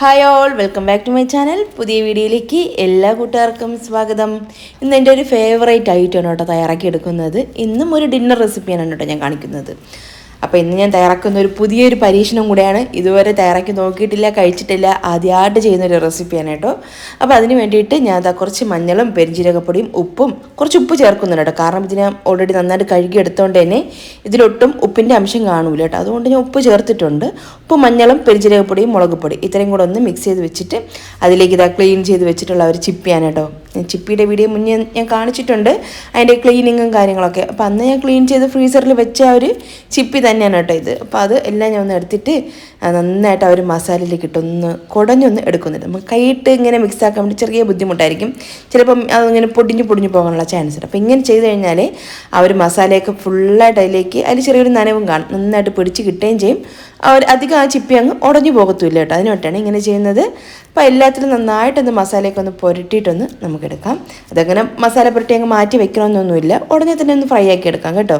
Hi all welcome back to my channel പുതിയ വീഡിയോയിലേക്ക് എല്ലാ കൂട്ടുകാർക്കും സ്വാഗതം. ഇന്ന് എന്റെ ഒരു ഫേവറേറ്റ് ഐറ്റമാണ് കേട്ടോ തയ്യാറാക്കി എടുക്കുന്നത്. ഇന്നും ഒരു ഡിന്നർ റെസിപ്പിയാണ് കേട്ടോ ഞാൻ കാണിക്കുന്നത്. അപ്പോൾ ഇന്ന് ഞാൻ തയ്യാറാക്കുന്ന ഒരു പുതിയൊരു പരീക്ഷണം കൂടെയാണ്. ഇതുവരെ തയ്യാറാക്കി നോക്കിയിട്ടില്ല കഴിച്ചിട്ടില്ല. ആദ്യമായിട്ട് ചെയ്യുന്നൊരു റെസിപ്പിയാണ് കേട്ടോ. അപ്പോൾ അതിന് വേണ്ടിയിട്ട് ഞാൻ അതാ കുറച്ച് മഞ്ഞളും പെരിഞ്ജീരകപ്പൊടിയും ഉപ്പും കുറച്ച് ഉപ്പ് ചേർക്കുന്നുണ്ട് കേട്ടോ. കാരണം ഇതിന് ഓൾറെഡി നന്നായിട്ട് കഴുകി എടുത്തുകൊണ്ട് തന്നെ ഇതിലൊട്ടും ഉപ്പിന്റെ അംശം കാണൂല കേട്ടോ. അതുകൊണ്ട് ഞാൻ ഉപ്പ് ചേർത്തിട്ടുണ്ട്. ഉപ്പ് മഞ്ഞളും പെരിഞ്ജീരകപ്പൊടിയും മുളക് പൊടി ഇത്രയും കൂടെ ഒന്ന് മിക്സ് ചെയ്ത് വെച്ചിട്ട് അതിലേക്ക് ഇതാ ക്ലീൻ ചെയ്ത് വെച്ചിട്ടുള്ള ഒരു ചിപ്പിയാണ് കേട്ടോ. ചിപ്പിയുടെ വീഡിയോ മുന്നേ ഞാൻ കാണിച്ചിട്ടുണ്ട്. അതിന്റെ ക്ലീനിങ്ങും കാര്യങ്ങളൊക്കെ. അപ്പോൾ അന്ന് ഞാൻ ക്ലീൻ ചെയ്ത് ഫ്രീസറിൽ വെച്ച ആ ഒരു ചിപ്പി തന്നെയാണ് കേട്ടോ ഇത്. അപ്പോൾ അത് എല്ലാം ഞാൻ ഒന്ന് എടുത്തിട്ട് നന്നായിട്ട് ആ ഒരു മസാലയിലേക്ക് ഇട്ടൊന്ന് കുടഞ്ഞൊന്ന് എടുക്കുന്നുണ്ട്. നമുക്ക് കൈയിട്ട് ഇങ്ങനെ മിക്സ് ആക്കാൻ വേണ്ടി ചെറിയ ബുദ്ധിമുട്ടായിരിക്കും. ചിലപ്പം അതിങ്ങനെ പൊടിഞ്ഞ് പൊടിഞ്ഞ് പോകാനുള്ള ചാൻസ് ഉണ്ട്. അപ്പോൾ ഇങ്ങനെ ചെയ്ത് കഴിഞ്ഞാൽ ആ ഒരു മസാലയൊക്കെ ഫുള്ളായിട്ട് അതിലേക്ക് അതിൽ ചെറിയൊരു നനവും കാണും. നന്നായിട്ട് പിടിച്ച് കിട്ടുകയും ചെയ്യും. അധികം ആ ചിപ്പി അങ്ങ് ഉടഞ്ഞു പോകത്തുമില്ല കേട്ടോ. അതിന് ഇങ്ങനെ ചെയ്യുന്നത്. അപ്പോൾ എല്ലാത്തിലും നന്നായിട്ടൊന്ന് മസാലയൊക്കെ ഒന്ന് പുരട്ടിയിട്ടൊന്ന് നമുക്കെടുക്കാം. അതങ്ങനെ മസാല പുരട്ടി അങ്ങ് മാറ്റി വെക്കണമെന്നൊന്നുമില്ല. ഉടനെ തന്നെ ഒന്ന് ഫ്രൈ ആക്കി എടുക്കാം കേട്ടോ.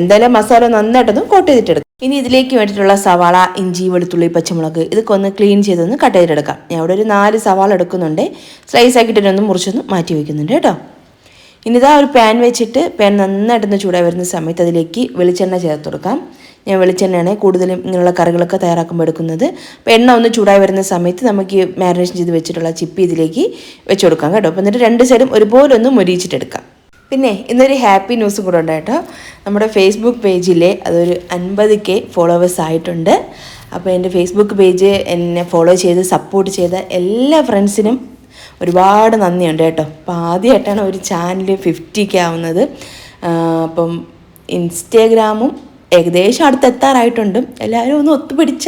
എന്തായാലും മസാല നന്നായിട്ടൊന്ന് കോട്ട് ചെയ്തിട്ടെടുക്കാം. ഇനി ഇതിലേക്ക് വേണ്ടിയിട്ടുള്ള സവാള ഇഞ്ചി വെളുത്തുള്ളി പച്ചമുളക് ഇതൊക്കെ ഒന്ന് ക്ലീൻ ചെയ്തൊന്ന് കട്ട് ചെയ്തെടുക്കാം. ഞാൻ ഇവിടെ ഒരു നാല് സവാള എടുക്കുന്നുണ്ട്. സ്ലൈസ് ആക്കിയിട്ട് ഒന്ന് മുറിച്ചൊന്ന് മാറ്റി വയ്ക്കുന്നുണ്ട് കേട്ടോ. ഇനിതാ ഒരു പാൻ വെച്ചിട്ട് പാൻ നന്നായിട്ടൊന്ന് ചൂടായി വരുന്ന സമയത്ത് അതിലേക്ക് വെളിച്ചെണ്ണ ചേർത്ത് കൊടുക്കാം. ഞാൻ വെളിച്ചെണ്ണയാണ് കൂടുതലും ഇങ്ങനെയുള്ള കറികളൊക്കെ തയ്യാറാക്കുമ്പോൾ എടുക്കുന്നത്. അപ്പോൾ എണ്ണ ഒന്ന് ചൂടായി വരുന്ന സമയത്ത് നമുക്ക് ഈ മാരിനേഷൻ ചെയ്ത് വെച്ചിട്ടുള്ള ചിപ്പി ഇതിലേക്ക് വെച്ച് കൊടുക്കാം കേട്ടോ. അപ്പോൾ എന്നിട്ട് രണ്ട് സൈഡും ഒരുപോലെ ഒന്ന് മൊരിയിച്ചിട്ടെടുക്കാം പിന്നെ ഇന്നൊരു ഹാപ്പി ന്യൂസ് കൂടെ ഉണ്ട് കേട്ടോ. നമ്മുടെ ഫേസ്ബുക്ക് പേജിലെ അതൊരു അൻപത് കെ ഫോളോവേഴ്സ് ആയിട്ടുണ്ട്. അപ്പോൾ എന്റെ ഫേസ്ബുക്ക് പേജ് എന്നെ ഫോളോ ചെയ്ത് സപ്പോർട്ട് ചെയ്ത എല്ലാ ഫ്രണ്ട്സിനും ഒരുപാട് നന്ദിയുണ്ട് കേട്ടോ. അപ്പോൾ ആദ്യമായിട്ടാണ് ഒരു ചാനൽ ഫിഫ്റ്റി കെ ആവുന്നത്. അപ്പം ഇൻസ്റ്റാഗ്രാമും ഏകദേശം അടുത്തെത്താറായിട്ടുണ്ട് എല്ലാവരും ഒന്ന് ഒത്തുപിടിച്ച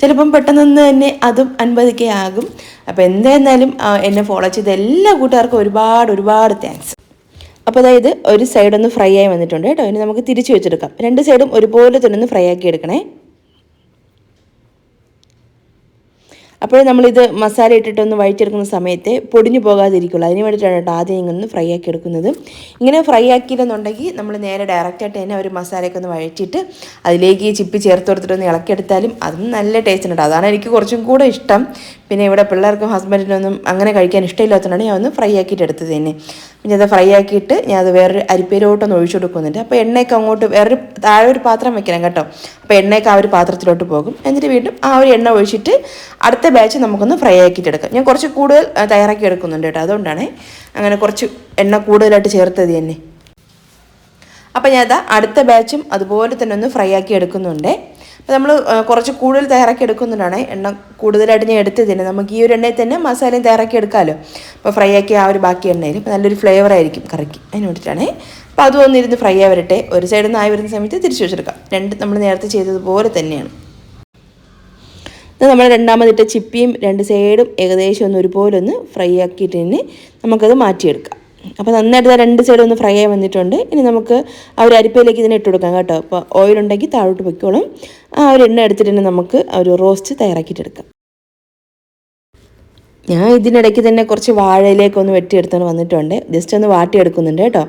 ചിലപ്പം പെട്ടെന്ന് തന്നെ അതും അൻപത് കെ ആകും അപ്പോൾ എന്തായിരുന്നാലും എന്നെ ഫോളോ ചെയ്ത എല്ലാ കൂട്ടുകാർക്കും ഒരുപാട് ഒരുപാട് താങ്ക്സ് അപ്പോൾ അതായത് ഒരു സൈഡ് ഒന്ന് ഫ്രൈ ആയി വന്നിട്ടുണ്ട് കേട്ടോ. ഇനി നമുക്ക് തിരിച്ച് വെച്ചെടുക്കാം. രണ്ട് സൈഡും ഒരുപോലെ തന്നെ ഒന്ന് ഫ്രൈ ആക്കി എടുക്കണേ. അപ്പോൾ നമ്മളിത് മസാല ഇട്ടിട്ടൊന്ന് വഴിച്ചെടുക്കുന്ന സമയത്ത് പൊടിഞ്ഞു പോകാതിരിക്കുള്ളൂ. അതിന് വേണ്ടിയിട്ടാണ് കേട്ടോ ആദ്യം ഇങ്ങനെ ഫ്രൈ ആക്കി എടുക്കുന്നത്. ഇങ്ങനെ ഫ്രൈ ആക്കിയില്ലെന്നുണ്ടെങ്കിൽ നമ്മൾ നേരെ ഡയറക്റ്റായിട്ട് തന്നെ ഒരു മസാലയൊക്കെ ഒന്ന് വഴിച്ചിട്ട് അതിലേക്ക് ചിപ്പി ചേർത്ത് കൊടുത്തിട്ടൊന്ന് ഇളക്കിയെടുത്താലും അതും നല്ല ടേസ്റ്റ് ഉണ്ട് അതാണ് എനിക്ക് കുറച്ചും കൂടെ ഇഷ്ടം. പിന്നെ ഇവിടെ പിള്ളേർക്കും ഹസ്ബൻഡിനൊന്നും അങ്ങനെ കഴിക്കാൻ ഇഷ്ടമില്ലാത്തതുകൊണ്ടാണ് ഞാൻ ഒന്ന് ഫ്രൈ ആക്കിയിട്ട് എടുത്തത് തന്നെ. പിന്നെ അത് ഫ്രൈ ആക്കിയിട്ട് ഞാൻ അത് വേറൊരു അരിപ്പേരോട്ടൊന്ന് ഒഴിച്ചു കൊടുക്കുന്നുണ്ട്. അപ്പോൾ എണ്ണയൊക്കെ അങ്ങോട്ട് വേറൊരു താഴെ ഒരു പാത്രം വെക്കണം കേട്ടോ. അപ്പോൾ എണ്ണയൊക്കെ ആ ഒരു പാത്രത്തിലോട്ട് പോകും. എന്നിട്ട് വീണ്ടും ആ ഒരു എണ്ണ ഒഴിച്ചിട്ട് അടുത്ത ബാച്ച് നമുക്കൊന്ന് ഫ്രൈ ആക്കിയിട്ട് എടുക്കാം. ഞാൻ കുറച്ച് കൂടുതൽ തയ്യാറാക്കി എടുക്കുന്നുണ്ട് കേട്ടോ. അതുകൊണ്ടാണ് അങ്ങനെ കുറച്ച് എണ്ണ കൂടുതലായിട്ട് ചേർത്തത് തന്നെ അപ്പോൾ ഞാൻ അടുത്ത ബാച്ചും അതുപോലെ തന്നെ ഒന്ന് ഫ്രൈ ആക്കി എടുക്കുന്നുണ്ട്. അപ്പോൾ നമ്മൾ കുറച്ച് കൂടുതൽ തയ്യാറാക്കി എടുക്കുന്നുണ്ടാണ് എണ്ണ കൂടുതലായിട്ട് ഞാൻ എടുത്തു തന്നെ നമുക്ക് ഈ ഒരു എണ്ണയിൽ തന്നെ മസാലയും തയ്യാറാക്കി എടുക്കാമല്ലോ അപ്പോൾ ഫ്രൈ ആക്കി ആ ഒരു ബാക്കി എണ്ണയിൽ. അപ്പോൾ നല്ലൊരു ഫ്ലേവർ ആയിരിക്കും കറിക്ക്. അതിന് വേണ്ടിയിട്ടാണേ. അപ്പോൾ അതും ഒന്നിരുന്ന് ഫ്രൈ ആയി വരട്ടെ ഒരു സൈഡിൽ നിന്ന് ആയി വരുന്ന സമയത്ത് തിരിച്ചു വെച്ചെടുക്കാം. രണ്ട് നമ്മൾ നേരത്തെ ചെയ്തതുപോലെ തന്നെയാണ്. നമ്മൾ രണ്ടാമതിട്ട ചിപ്പിയും രണ്ട് സൈഡും ഏകദേശം ഒന്ന് ഒരുപോലെ ഒന്ന് ഫ്രൈ ആക്കിയിട്ട് തന്നെ നമുക്കത് മാറ്റിയെടുക്കാം. അപ്പോൾ നന്നായിട്ട് രണ്ട് സൈഡും ഒന്ന് ഫ്രൈ ആയി വന്നിട്ടുണ്ട്. ഇനി നമുക്ക് ആ ഒരു അരിപ്പയിലേക്ക് ഇതിനെ ഇട്ട് കൊടുക്കാം കേട്ടോ. അപ്പോൾ ഓയിൽ ഉണ്ടെങ്കിൽ താഴോട്ട് പൊയ്ക്കോളും ആ ഒരു എണ്ണ എടുത്തിട്ട് തന്നെ നമുക്ക് ഒരു റോസ്റ്റ് തയ്യാറാക്കിയിട്ടെടുക്കാം. ഞാൻ ഇതിനിടയ്ക്ക് തന്നെ കുറച്ച് വാഴയിലേക്ക് ഒന്ന് വെട്ടിയെടുത്തോണ്ട് വന്നിട്ടുണ്ട്. ജസ്റ്റ് ഒന്ന് വാട്ടിയെടുക്കുന്നുണ്ട് കേട്ടോ.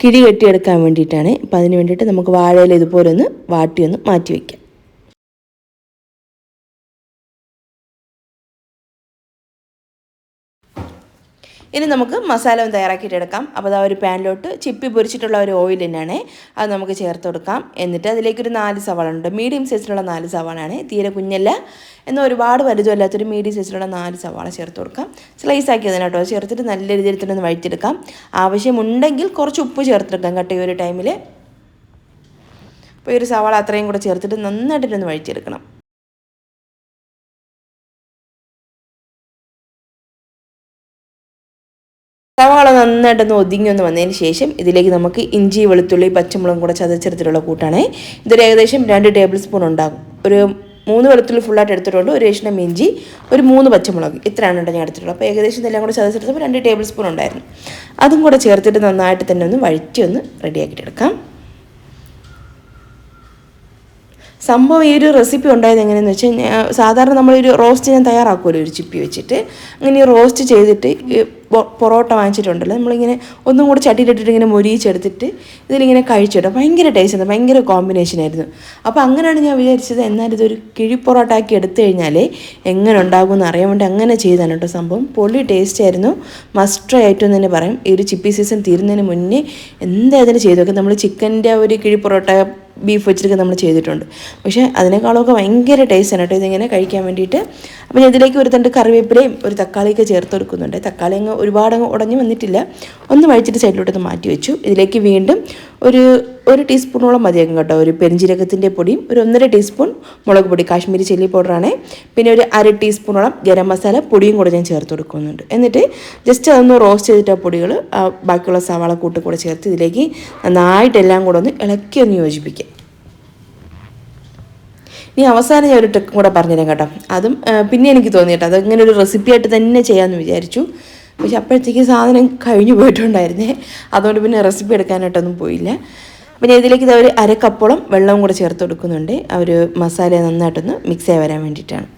കിഴി കെട്ടിയെടുക്കാൻ വേണ്ടിയിട്ടാണ്. അപ്പോൾ അതിന് വേണ്ടിയിട്ട് നമുക്ക് വാഴയില ഇതുപോലെ ഒന്ന് വാട്ടി ഒന്ന് മാറ്റി വയ്ക്കാം ഇനി നമുക്ക് മസാല ഒന്ന് തയ്യാറാക്കിയിട്ട് എടുക്കാം. അപ്പോൾ അതാ ഒരു പാനിലോട്ട് ചിപ്പി പൊരിച്ചിട്ടുള്ള ഒരു ഓയിൽ തന്നെയാണ്. അത് നമുക്ക് ചേർത്ത് കൊടുക്കാം. എന്നിട്ട് അതിലേക്കൊരു നാല് സവാള ഉണ്ട്. മീഡിയം സൈസിലുള്ള നാല് സവാളാണ് തീരെ കുഞ്ഞല്ല. എന്നാൽ ഒരുപാട് വലുതുമല്ലാത്തൊരു മീഡിയം സൈസിലുള്ള നാല് സവാള ചേർത്ത് കൊടുക്കാം. സ്ലൈസ് ആക്കി അതിന് കേട്ടോ. ചേർത്തിട്ട് നല്ല രീതിയിൽ തന്നെ ഒന്ന് വഴറ്റിയെടുക്കാം. ആവശ്യമുണ്ടെങ്കിൽ കുറച്ച് ഉപ്പ് ചേർത്തെടുക്കാം കേട്ടോ ഈ ഒരു ടൈമിൽ അപ്പോൾ ഈ ഒരു സവാള അത്രയും കൂടെ ചേർത്തിട്ട് നന്നായിട്ടൊന്ന് വഴറ്റിയെടുക്കണം. സവാള നന്നായിട്ടൊന്ന് ഒതുങ്ങി ഒന്ന് വന്നതിന് ശേഷം ഇതിലേക്ക് നമുക്ക് ഇഞ്ചി വെളുത്തുള്ളി പച്ചമുളകും കൂടെ ചതച്ചെടുത്തിട്ടുള്ള കൂട്ടാണ്. ഇതൊരു ഏകദേശം രണ്ട് ടേബിൾ സ്പൂൺ ഉണ്ടാകും. ഒരു മൂന്ന് വെളുത്തുള്ളി ഫുള്ളായിട്ട് എടുത്തിട്ടുണ്ട്. ഒരു കഷ്ണം ഇഞ്ചി ഒരു മൂന്ന് പച്ചമുളക്. ഇത്രയാണ് കേട്ടോ ഞാൻ എടുത്തിട്ടുള്ളത്. അപ്പോൾ ഏകദേശം ഇതെല്ലാം കൂടെ ചതച്ചെടുത്തപ്പോൾ രണ്ട് ടേബിൾ സ്പൂൺ ഉണ്ടായിരുന്നു. അതും കൂടെ ചേർത്തിട്ട് നന്നായിട്ട് തന്നെ ഒന്ന് വഴറ്റി ഒന്ന് റെഡിയാക്കിയിട്ട് എടുക്കാം. സംഭവം ഈ ഒരു റെസിപ്പി ഉണ്ടായത് എങ്ങനെയെന്ന് വെച്ചാൽ സാധാരണ നമ്മളൊരു റോസ്റ്റ് ഞാൻ തയ്യാറാക്കുമല്ലോ ഒരു ചിപ്പി വെച്ചിട്ട്. അങ്ങനെ റോസ്റ്റ് ചെയ്തിട്ട് പൊറോട്ട വാങ്ങിച്ചിട്ടുണ്ടല്ലോ. നമ്മളിങ്ങനെ ഒന്നും കൂടെ ചട്ടിയിലിട്ടിട്ട് ഇങ്ങനെ മൊരിയിച്ചെടുത്തിട്ട് ഇതിലിങ്ങനെ കഴിച്ചിട്ട് ഭയങ്കര ടേസ്റ്റ് ഭയങ്കര കോമ്പിനേഷൻ ആയിരുന്നു. അപ്പോൾ അങ്ങനെയാണ് ഞാൻ വിചാരിച്ചത് എന്നാൽ ഇതൊരു കിഴി പൊറോട്ട ആക്കി എടുത്തു കഴിഞ്ഞാൽ എങ്ങനെ ഉണ്ടാകും എന്ന് അറിയാൻ വേണ്ടി അങ്ങനെ ചെയ്താണ് കേട്ടോ സംഭവം. പൊള്ളി ടേസ്റ്റ് ആയിരുന്നു. മസ്റ്റ് ആയിട്ടും തന്നെ പറയും. ഈ ഒരു ചിപ്പി സീസൺ തീരുന്നതിന് മുന്നേ എന്തായാലും ചെയ്തു നോക്കാം നമ്മൾ ചിക്കന്റെ ഒരു കിഴി പൊറോട്ട ബീഫ് വെച്ചിട്ടൊക്കെ നമ്മൾ ചെയ്തിട്ടുണ്ട്. പക്ഷേ അതിനേക്കാളൊക്കെ ഭയങ്കര ടേസ്റ്റാണ് കേട്ടോ ഇതിങ്ങനെ കഴിക്കാൻ വേണ്ടിയിട്ട്. അപ്പോൾ ഞാൻ ഇതിലേക്ക് ഒരു തണ്ട് കറിവേപ്പിലയും ഒരു തക്കാളിയൊക്കെ ചേർത്ത് കൊടുക്കുന്നുണ്ട് തക്കാളി അങ്ങ് ഒരുപാട് ഉടഞ്ഞു വന്നിട്ടില്ല. ഒന്ന് വഴിച്ചിട്ട് സൈഡിലോട്ടൊന്ന് മാറ്റി വെച്ചു ഇതിലേക്ക് വീണ്ടും ഒരു ഒരു ടീസ്പൂണോളം മതിയാകും കേട്ടോ. ഒരു പെരിഞ്ചീരകത്തിന്റെ പൊടിയും ഒരു ഒന്നര ടീസ്പൂൺ മുളക് പൊടി കാശ്മീരി ചില്ലി പൗഡറാണ്. പിന്നെ ഒരു അര ടീസ്പൂണോളം ഗരം മസാല പൊടിയും കൂടെ ഞാൻ ചേർത്ത് കൊടുക്കുന്നുണ്ട്. എന്നിട്ട് ജസ്റ്റ് അതൊന്ന് റോസ്റ്റ് ചെയ്തിട്ട് ആ പൊടികൾ ബാക്കിയുള്ള സവാള കൂട്ട് കൂടെ ചേർത്ത് ഇതിലേക്ക് നന്നായിട്ട് എല്ലാം കൂടെ ഒന്ന് ഇളക്കി ഒന്ന് യോജിപ്പിക്കുക. ഇനി അവസാനം ഞാൻ ഒരു ട്രിക്കും കൂടെ പറഞ്ഞുതരാം കേട്ടോ. അതും പിന്നെ എനിക്ക് തോന്നി കേട്ടോ അതിങ്ങനെ ഒരു റെസിപ്പി ആയിട്ട് തന്നെ ചെയ്യാമെന്ന് വിചാരിച്ചു. പക്ഷെ അപ്പോഴത്തേക്ക് സാധനം കഴിഞ്ഞു പോയിട്ടുണ്ടായിരുന്നേ. അതുകൊണ്ട് പിന്നെ റെസിപ്പി എടുക്കാനായിട്ടൊന്നും പോയില്ല. പിന്നെ ഇതിലേക്ക് ഇത് അവർ അര വെള്ളവും കൂടെ ചേർത്ത് കൊടുക്കുന്നുണ്ട്. ആ ഒരു മസാല നന്നായിട്ടൊന്ന് മിക്സ് ആയി വരാൻ വേണ്ടിയിട്ടാണ്.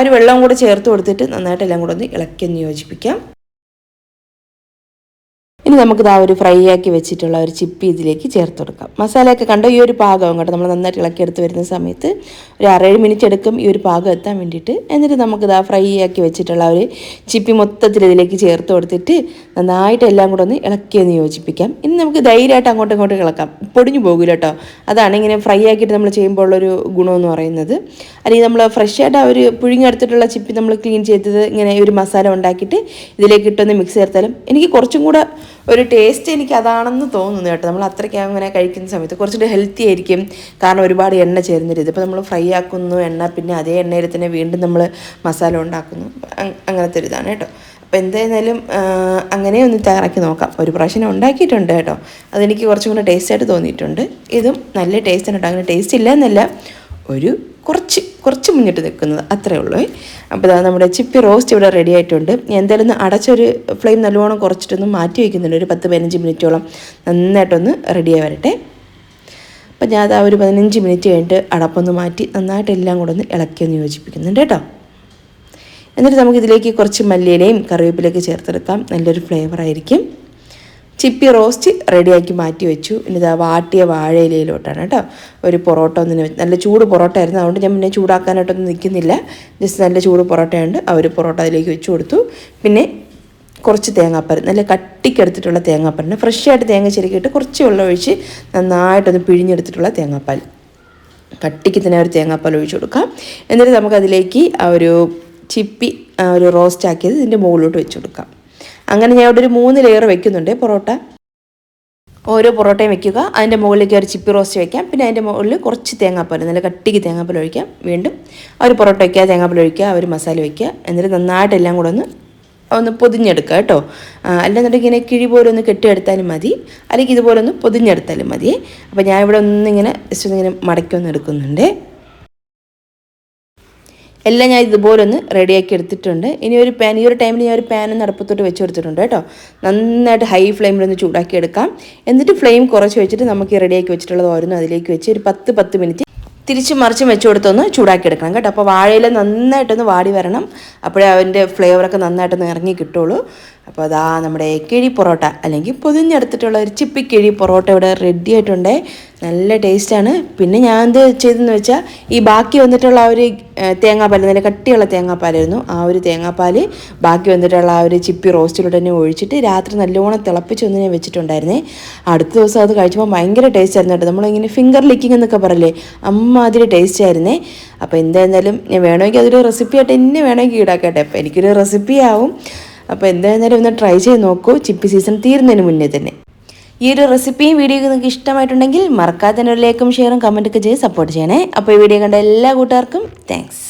ഒരു വെള്ളവും കൂടെ ചേർത്ത് കൊടുത്തിട്ട് നന്നായിട്ട് എല്ലാം കൂടെ ഒന്ന് ഇളക്കി ഒന്ന് യോജിപ്പിക്കാം. ഇനി നമുക്കിത് ആ ഒരു ഫ്രൈ ആക്കി വെച്ചിട്ടുള്ള ഒരു ചിപ്പി ഇതിലേക്ക് ചേർത്ത് കൊടുക്കാം. മസാലയൊക്കെ കണ്ടോ? ഈ ഒരു പാകം കേട്ടോ നമ്മൾ നന്നായിട്ട് ഇളക്കിയെടുത്ത് വരുന്ന സമയത്ത് ഒരു ആറേഴ് മിനിറ്റ് എടുക്കും ഈ ഒരു പാകം എത്താൻ വേണ്ടിയിട്ട്. എന്നിട്ട് നമുക്കിത് ആ ഫ്രൈ ആക്കി വെച്ചിട്ടുള്ള ഒരു ചിപ്പി മൊത്തത്തിൽ ഇതിലേക്ക് ചേർത്ത് കൊടുത്തിട്ട് നന്നായിട്ട് എല്ലാം കൂടെ ഒന്ന് ഇളക്കി ഒന്ന് യോജിപ്പിക്കാം. ഇനി നമുക്ക് ധൈര്യമായിട്ട് അങ്ങോട്ടും ഇങ്ങോട്ടും ഇളക്കാം. പൊടിഞ്ഞു പോകില്ല കേട്ടോ അതാണ് ഇങ്ങനെ ഫ്രൈ ആക്കിയിട്ട് നമ്മൾ ചെയ്യുമ്പോൾ ഉള്ളൊരു ഗുണമെന്ന് പറയുന്നത്. അല്ലെങ്കിൽ നമ്മൾ ഫ്രഷ് ആയിട്ട് ആ ഒരു പുഴുങ്ങിയെടുത്തിട്ടുള്ള ചിപ്പി നമ്മൾ ക്ലീൻ ചെയ്തത് ഇങ്ങനെ ഒരു മസാല ഉണ്ടാക്കിയിട്ട് ഇതിലേക്ക് ഇട്ടൊന്ന് മിക്സ് ചേർത്താലും എനിക്ക് കുറച്ചും കൂടെ ഒരു ടേസ്റ്റ് എനിക്ക് അതാണെന്ന് തോന്നുന്നു കേട്ടോ. നമ്മൾ അത്രയ്ക്ക് അങ്ങനെ കഴിക്കുന്ന സമയത്ത് കുറച്ചുകൂടി ഹെൽത്തി ആയിരിക്കും. കാരണം ഒരുപാട് എണ്ണ ചേർന്നൊരു ഇത് ഇപ്പോൾ നമ്മൾ ഫ്രൈ ആക്കുന്നു എണ്ണ പിന്നെ അതേ എണ്ണയിൽ തന്നെ വീണ്ടും നമ്മൾ മസാല ഉണ്ടാക്കുന്നു. അങ്- അങ്ങനത്തെ ഒരു ഇതാണ് കേട്ടോ. അപ്പോൾ എന്തായിരുന്നാലും അങ്ങനെ ഒന്ന് തയ്യാറാക്കി നോക്കാം. ഒരു പ്രാവശ്യം ഉണ്ടാക്കിയിട്ടുണ്ട് കേട്ടോ. അതെനിക്ക് കുറച്ചും കൂടെ ടേസ്റ്റായിട്ട് തോന്നിയിട്ടുണ്ട്. ഇതും നല്ല ടേസ്റ്റാണ് കേട്ടോ. അങ്ങനെ ടേസ്റ്റ് ഇല്ല എന്നല്ല ഒരു കുറച്ച് കുറച്ച് മുന്നിട്ട് നിൽക്കുന്നത് അത്രേ ഉള്ളൂ. അപ്പോൾ ഇതാ നമ്മുടെ ചിപ്പി റോസ്റ്റ് ഇവിടെ റെഡി ആയിട്ടുണ്ട്. എന്തായാലും അടച്ചൊരു ഫ്ലെയിം നല്ലോണം കുറച്ചിട്ടൊന്ന് മാറ്റി വയ്ക്കുന്നുണ്ട് ഒരു പത്ത് പതിനഞ്ച് മിനിറ്റോളം നന്നായിട്ടൊന്ന് റെഡിയായി വരട്ടെ. അപ്പം ഞാൻ അത് ഒരു പതിനഞ്ച് മിനിറ്റ് കഴിഞ്ഞിട്ട് അടപ്പൊന്ന് മാറ്റി നന്നായിട്ട് എല്ലാം കൂടെ ഒന്ന് ഇളക്കി ഒന്ന് യോജിപ്പിക്കുന്നുണ്ട് കേട്ടോ. എന്നിട്ട് നമുക്ക് ഇതിലേക്ക് കുറച്ച് മല്ലിയിലയും കറിവേപ്പിലയൊക്കെ ചേർത്തെടുക്കാം. നല്ലൊരു ഫ്ലേവർ ആയിരിക്കും. ചിപ്പി റോസ്റ്റ് റെഡിയാക്കി മാറ്റി വെച്ചു. ഇനി ഇതാ വാട്ടിയ വാഴയിലയിലോട്ടാണ് കേട്ടോ. ഒരു പൊറോട്ട ഒന്നിന് നല്ല ചൂട് പൊറോട്ട ആയിരുന്നു. അതുകൊണ്ട് ഞാൻ പിന്നെ ചൂടാക്കാനായിട്ടൊന്നും നിൽക്കുന്നില്ല. ജസ്റ്റ് നല്ല ചൂട് പൊറോട്ടയുണ്ട്. ആ ഒരു പൊറോട്ട അതിലേക്ക് വെച്ച് കൊടുത്തു. പിന്നെ കുറച്ച് തേങ്ങാപ്പരൻ നല്ല കട്ടിക്കെടുത്തിട്ടുള്ള ഫ്രഷ് ആയിട്ട് തേങ്ങ ചെരുക്കിയിട്ട് കുറച്ച് വെള്ളം ഒഴിച്ച് നന്നായിട്ടൊന്ന് പിഴിഞ്ഞെടുത്തിട്ടുള്ള തേങ്ങാപ്പാൽ. കട്ടിക്ക് തന്നെ ഒരു തേങ്ങാപ്പാൽ ഒഴിച്ച് കൊടുക്കാം. എന്നിട്ട് നമുക്കതിലേക്ക് ആ ഒരു ചിപ്പി ഒരു റോസ്റ്റ് ആക്കിയത് ഇതിന്റെ മുകളിലോട്ട് വെച്ച് കൊടുക്കാം. അങ്ങനെ ഞാൻ ഇവിടെ ഒരു മൂന്ന് ലെയർ വെക്കുന്നുണ്ട് പൊറോട്ട. ഓരോ പൊറോട്ടയും വെക്കുക. അതിന്റെ മുകളിലേക്ക് ഒരു ചിപ്പി റോസ്റ്റ് വയ്ക്കാം പിന്നെ അതിന്റെ മുകളിൽ കുറച്ച് തേങ്ങാപ്പാൽ നല്ല കട്ടിക്ക് തേങ്ങാപ്പാൽ ഒഴിക്കാം. വീണ്ടും ആ ഒരു പൊറോട്ട വയ്ക്കുക തേങ്ങാപ്പാൽ ഒഴിക്കുക ആ ഒരു മസാല വയ്ക്കുക എന്നിട്ട് നന്നായിട്ട് എല്ലാം കൂടെ ഒന്ന് ഒന്ന് പൊതിഞ്ഞെടുക്കുക കേട്ടോ. അല്ലെന്നുണ്ടെങ്കിൽ ഇങ്ങനെ കിഴി പോലെ ഒന്ന് കെട്ടിയെടുത്താലും മതി. അല്ലെങ്കിൽ ഇതുപോലെ ഒന്ന് പൊതിഞ്ഞെടുത്താലും മതി. അപ്പോൾ ഞാൻ ഇവിടെ ഒന്നിങ്ങനെ ജസ്റ്റ് ഒന്നിങ്ങനെ മടക്കി ഒന്ന് എടുക്കുന്നുണ്ട്. എല്ലാം ഞാൻ ഇതുപോലെ ഒന്ന് റെഡിയാക്കി എടുത്തിട്ടുണ്ട്. ഇനി ഒരു പാൻ ഈ ഒരു ടൈമിൽ ഞാൻ ഒരു പാൻ ഒന്ന് അടുപ്പത്തോട്ട് വെച്ച് കൊടുത്തിട്ടുണ്ട് കേട്ടോ. നന്നായിട്ട് ഹൈ ഫ്ലെയിമിൽ ഒന്ന് ചൂടാക്കി എടുക്കാം. എന്നിട്ട് ഫ്ലെയിം കുറച്ച് വെച്ചിട്ട് നമുക്ക് റെഡിയാക്കി വെച്ചിട്ടുള്ളത് ഓരോന്നും അതിലേക്ക് വെച്ച് ഒരു പത്ത് പത്ത് മിനിറ്റ് തിരിച്ച് മറിച്ചും വെച്ച് കൊടുത്തൊന്ന് ചൂടാക്കി എടുക്കണം കേട്ടോ. അപ്പോൾ വാഴയില നന്നായിട്ടൊന്ന് വാടി വരണം. അപ്പോഴേ അതിന്റെ ഫ്ലേവറൊക്കെ നന്നായിട്ടൊന്ന് ഇറങ്ങി കിട്ടുള്ളൂ അപ്പോൾ അതാ നമ്മുടെ കിഴി പൊറോട്ട അല്ലെങ്കിൽ പൊതിഞ്ഞെടുത്തിട്ടുള്ള ഒരു ചിപ്പി കിഴി പൊറോട്ട ഇവിടെ റെഡി ആയിട്ടുണ്ട്. നല്ല ടേസ്റ്റാണ് പിന്നെ ഞാൻ എന്ത് ചെയ്തെന്ന് വെച്ചാൽ ഈ ബാക്കി വന്നിട്ടുള്ള ആ ഒരു തേങ്ങാപ്പാൽ നല്ല കട്ടിയുള്ള തേങ്ങാപ്പാലായിരുന്നു. ആ ഒരു തേങ്ങാപ്പാൽ ബാക്കി വന്നിട്ടുള്ള ആ ഒരു ചിപ്പി റോസ്റ്റിലൂടെ തന്നെ ഒഴിച്ചിട്ട് രാത്രി നല്ലോണം തിളപ്പിച്ച് ഒന്ന് ഞാൻ വെച്ചിട്ടുണ്ടായിരുന്നേ. അടുത്ത ദിവസം അത് കഴിച്ചപ്പോൾ ഭയങ്കര ടേസ്റ്റ് ആയിരുന്നു കേട്ടോ. നമ്മളിങ്ങനെ ഫിംഗർ ലിക്കിംഗ് എന്നൊക്കെ പറയില്ലേ അമ്മാതിരി ടേസ്റ്റ് ആയിരുന്നേ. അപ്പോൾ എന്തായിരുന്നാലും ഞാൻ വേണമെങ്കിൽ അതൊരു റെസിപ്പി ആയിട്ട് എന്നെ വേണമെങ്കിൽ ഈടാക്കട്ടെ. അപ്പോൾ എനിക്കൊരു റെസിപ്പി ആവും. അപ്പോൾ എന്തായിരുന്നാലും ഒന്ന് ട്രൈ ചെയ്ത് നോക്കൂ. ചിപ്പി സീസൺ തീരുന്നതിന് മുന്നേ തന്നെ. ഈ ഒരു റെസിപ്പിയും വീഡിയോ നിങ്ങൾക്ക് ഇഷ്ടമായിട്ടുണ്ടെങ്കിൽ മറക്കാതെ തന്നെ ഒരു ലൈക്കും ഷെയറും കമന്റൊക്കെ ചെയ്ത് സപ്പോർട്ട് ചെയ്യണേ. അപ്പോൾ ഈ വീഡിയോ കണ്ട എല്ലാ കൂട്ടുകാർക്കും താങ്ക്സ്